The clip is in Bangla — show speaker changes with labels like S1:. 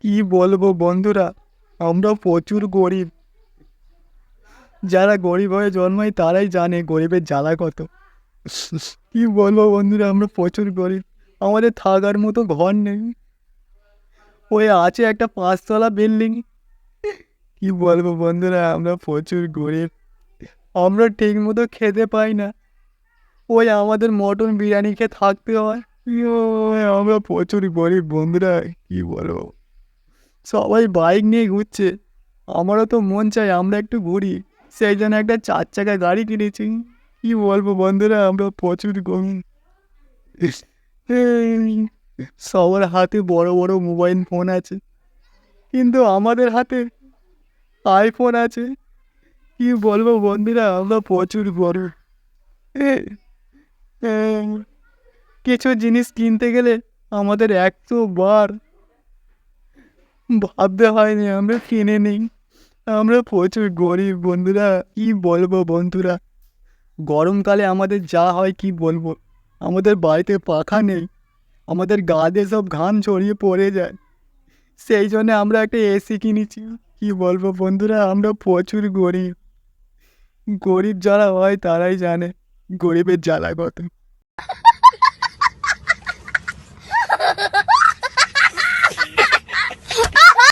S1: কি বলব বন্ধুরা? আমরা প্রচুর গরিব। যারা গরিব হয়ে জন্মায় তারাই জানে গরিবের জ্বালা কত। কি বলব বন্ধুরা আমরা প্রচুর গরিব। আমাদের থাকার মতো ঘর নেই। ওই আছে একটা পাঁচতলা বিল্ডিং। কি বলব বন্ধুরা আমরা প্রচুর গরিব। আমরা ঠিক মতো খেতে পাই না। ওই আমাদের মটন বিরিয়ানি খেয়ে থাকতে হয়। ইয়ো, আমরা প্রচুর গরিব বন্ধুরা কি বলব? সবাই বাইক নিয়ে ঘুরছে। আমারও তো মন চাই আমরা একটু ঘুরি। সেই জন্য একটা চার চাকা গাড়ি কিনেছি। কি বলব বন্ধুরা আমরা প্রচুর গরিব। সবার হাতে বড় বড় মোবাইল ফোন আছে। কিন্তু আমাদের হাতে আইফোন আছে। কি বলব বন্ধুরা আমরা প্রচুর এ, কিছু জিনিস কিনতে গেলে আমাদের একশো বার ভাবতে হয়নি, আমরা কিনে নিই। আমরা প্রচুর গরিব বন্ধুরা, কি বলব বন্ধুরা? গরমকালে আমাদের যা হয় কি বলব? আমাদের বাড়িতে পাখা নেই, আমাদের গা দিয়ে সব ঘাম ছড়িয়ে পড়ে যায়। সেই জন্য আমরা একটা এসি কিনেছি, কি বলব বন্ধুরা? আমরা প্রচুর গরিব। গরিব যারা হয় তারাই জানে, গরিবের জ্বালা কত।